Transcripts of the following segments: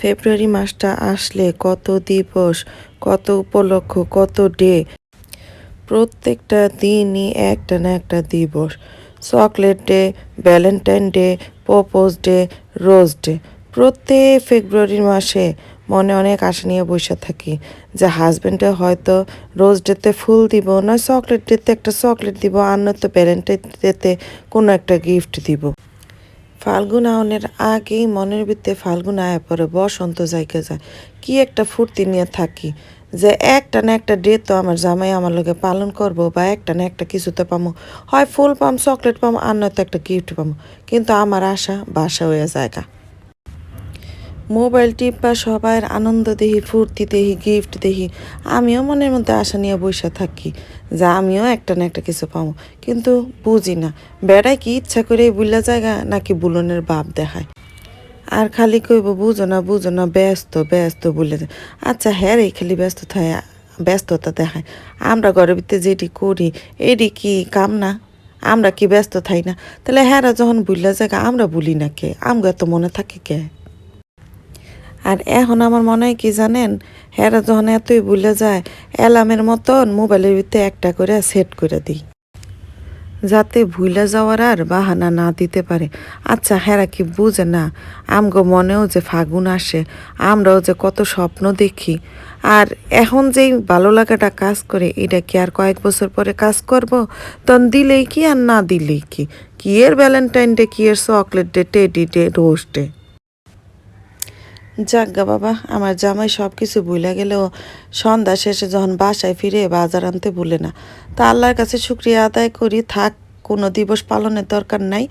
ফেব্রুয়ারি মাসটা আসলে কত দিবস, কত উপলক্ষ, কত ডে? প্রত্যেকটা দিনই একটা না একটা দিবস। Chocolate day, Valentine day propose day, rose day. প্রত্যেক ফেব্রুয়ারি মাসে মনে অনেক আশা নিয়ে বসে থাকি যে হাজব্যান্ডে হয়তো রোজ ডেতে ফুল দিব, না চকলেট ডেতে একটা চকলেট দিব, আর নয়তো ভ্যালেন্টাইন ডেতে কোনো একটা গিফট দিব। ফাল্গুন আউনের আগেই মনের ভিত্তে ফাল্গুন আয়া পরে বসন্ত যাইকে যায়। কি একটা ফুর্তি নিয়ে থাকি যে একটা না একটা ডে তো আমার জামাই আমার লোকে পালন করব বা একটা না একটা কিছু তো পামো। হয় ফুল পাম, চকলেট পাম, আর নয়তো একটা গিফট পামো। কিন্তু আমার আশা বাসা হয়ে জায়গা। মোবাইল টিপা সবাই আনন্দ দেখি ফুর্তি দেখি গিফট দেখি আমিও মনের মধ্যে আশা নিয়ে বসে থাকি যা আমিও একটা না একটা কিছু পাবো। কিন্তু বুঝি না বেড়াই কি ইচ্ছা করে বুঝলা জায়গা নাকি বুলনের বাপ দেখায়? আর খালি কইব, বুঝো না বুঝো না, ব্যস্ত ব্যস্ত বলে। আচ্ছা হ্যাঁ রে, খালি ব্যস্ত থাকে ব্যস্ততা দেখায়। আমরা ঘরের ভিতরে যেটি করি, এটি কি কাম না? আমরা কি ব্যস্ত থাই না? তাহলে হ্যাঁ যখন বুঝলা জায়গা, আমরা বলি না কে? আমগো তো মনে থাকে কে? আর এখন আমার মনে হয় কি জানেন? হেরা যখন এতই ভুলে যায়, অ্যালার্মের মতন মোবাইলের ভিতরে একটা করে সেট করে দিই। যাতে ভুলে যাওয়ার আর বাহানা না দিতে পারে। আচ্ছা হেরা কি বুঝে না? আমগো মনেও যে ফাগুন আসে, আমরাও যে কত স্বপ্ন দেখি। আর এখন যেই ভালো লাগাটা কাজ করে, এটা কি আর কয়েক বছর পরে কাজ করব? তখন দিলেই কি আর না দিলেই কি? কি এর ভ্যালেন্টাইন ডে কি এর chocolate day teddy day rose day যাজ্ঞা বাবা, আমার জামাই সব কিছু ভুলে গেলেও সন্ধ্যা শেষে যখন বাসায় ফিরে বাজার আনতে ভুলে না। তা আল্লাহর কাছে শুক্রিয়া আদায় করি, থাক। কোনো দিবস পালনের দরকার নাই।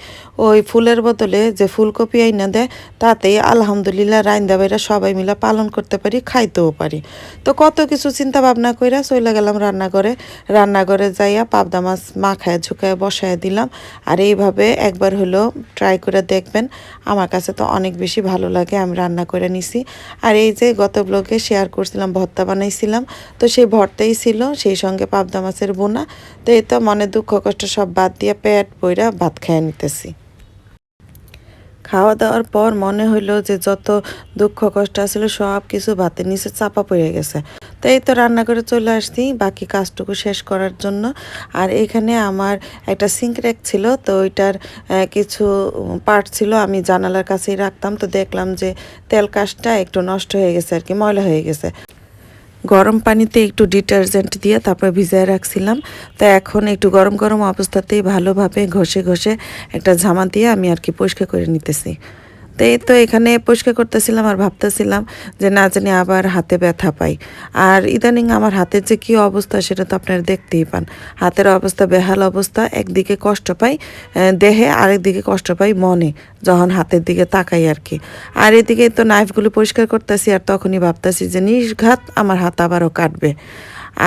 ওই ফুলের বদলে যে ফুলকপি আইনা দেয়, তাতেই আলহামদুলিল্লাহ রাইন্দা বাইরা সবাই মিলে পালন করতে পারি, খাইতেও পারি। তো কত কিছু চিন্তা ভাবনা কইরা চলে গেলাম রান্নাঘরে। রান্নাঘরে যাইয়া পাবদা মাছ মাখায় ঝুঁকায় বসায় দিলাম। আর এইভাবে একবার হলো ট্রাই করে দেখবেন, আমার কাছে তো অনেক বেশি ভালো লাগে, আমি রান্না করে নিছি। আর এই যে গত ব্লগে শেয়ার করছিলাম, ভর্তা বানাইছিলাম, তো সেই ভর্তাই ছিল, সেই সঙ্গে পাবদা মাছের বোনা। তো এই তো মনে দুঃখ কষ্ট সব বাদ দিয়ে পেট বইরা ভাত খেয়ে নিতেছি। খাওয়া দাওয়ার পর মনে হইল যে যত দুঃখ কষ্ট আছিল সব কিছু ভাতের নিচে চাপা পড়ে গেছে। তো এই তো রান্না করে চলে আসছি, বাকি কাজটুকু শেষ করার জন্য। আর এখানে আমার একটা সিঙ্ক র্যাক ছিল, তো ওইটার কিছু পার্ট ছিল, আমি জানালার কাছেই রাখতাম। তো দেখলাম যে তেল কাজটা একটু নষ্ট হয়ে গেছে আর কি, ময়লা হয়ে গেছে। গরম পানিতে একটু ডিটারজেন্ট দিয়ে তারপর ভিজায় রাখছিলাম। তো এখন একটু গরম গরম অবস্থাতেই ভালোভাবে ঘষে ঘষে একটা ঝামা দিয়ে আমি আর কি পরিষ্কার করে নিতেছি। তো এই তো এখানে পরিষ্কার করতেছিলাম আর ভাবতেছিলাম যে না জানি আবার হাতে ব্যথা পাই। আর ইদানিং আমার হাতের যে কী অবস্থা সেটা তো আপনারা দেখতেই পান। হাতের অবস্থা, বেহাল অবস্থা, একদিকে কষ্ট পাই দেহে, আরেকদিকে কষ্ট পাই মনে, যখন হাতের দিকে তাকাই আর কি। আর এদিকে তো নাইফগুলো পরিষ্কার করতেছি আর তখনই ভাবতেছি যে নির্ঘাত আমার হাত আবারও কাটবে।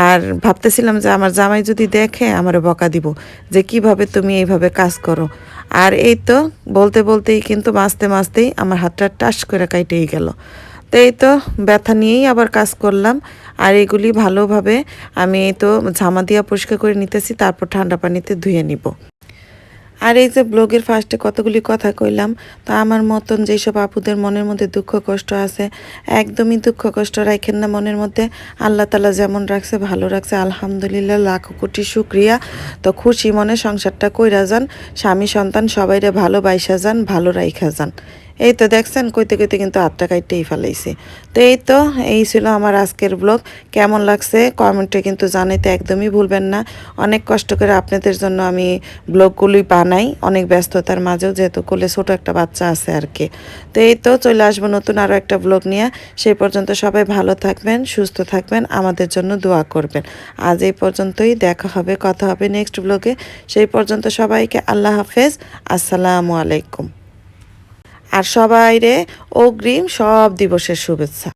আর ভাবতেছিলাম যে আমার জামাই যদি দেখে আমার বকা দিব যে কীভাবে তুমি এইভাবে কাজ করো। আর এই তো বলতে বলতেই কিন্তু মাঝতে মাঝতেই আমার হাতটা টাস করে কাইটেই গেল। তো এই তো ব্যথা নিয়েই আবার কাজ করলাম। আর এগুলি ভালোভাবে আমি এই তো ঝামা দিয়া পরিষ্কার করে নিতেছি, তারপর ঠান্ডা পানিতে ধুয়ে নিব। আর এই যে ব্লগের ফার্স্টে কতগুলি কথা কইলাম, তো আমার মতন যেসব আপুদের মনের মধ্যে দুঃখ কষ্ট আছে, একদমই দুঃখ কষ্ট রাখেন না মনের মধ্যে। আল্লাহ তালা যেমন রাখছে, ভালো রাখছে। আলহামদুলিল্লাহ, লাখ কোটি শুক্রিয়া। তো খুশি মনে সংসারটা কইরা যান, স্বামী সন্তান সবাইরে ভালো বাইসা যান, ভালো রাইখা যান। এই তো দেখছেন, কইতে কইতে কিন্তু আটটা কাইটেই ফেলাইছে। তো এই তো, এই ছিল আমার আজকের ব্লগ কেমন লাগছে কমেন্টে কিন্তু জানাইতে একদমই ভুলবেন না। অনেক কষ্ট করে আপনাদের জন্য আমি ব্লগগুলোই বানাই। অনেক ব্যস্ততার মাঝেও যেহেতু কোলে ছোট একটা বাচ্চা আছে আর কি। তো এই তো, চলে আসব নতুন আরও একটা ব্লগ নিয়ে। সেই পর্যন্ত সবাই ভালো থাকবেন, সুস্থ থাকবেন, আমাদের জন্য দোয়া করবেন। আজ এই পর্যন্তই, দেখা হবে, কথা হবে নেক্সট ব্লগে সেই পর্যন্ত সবাইকে আল্লাহ হাফেজ। আসসালামু আলাইকুম। আর সবাইরে অগ্রিম সব দিবসের শুভেচ্ছা।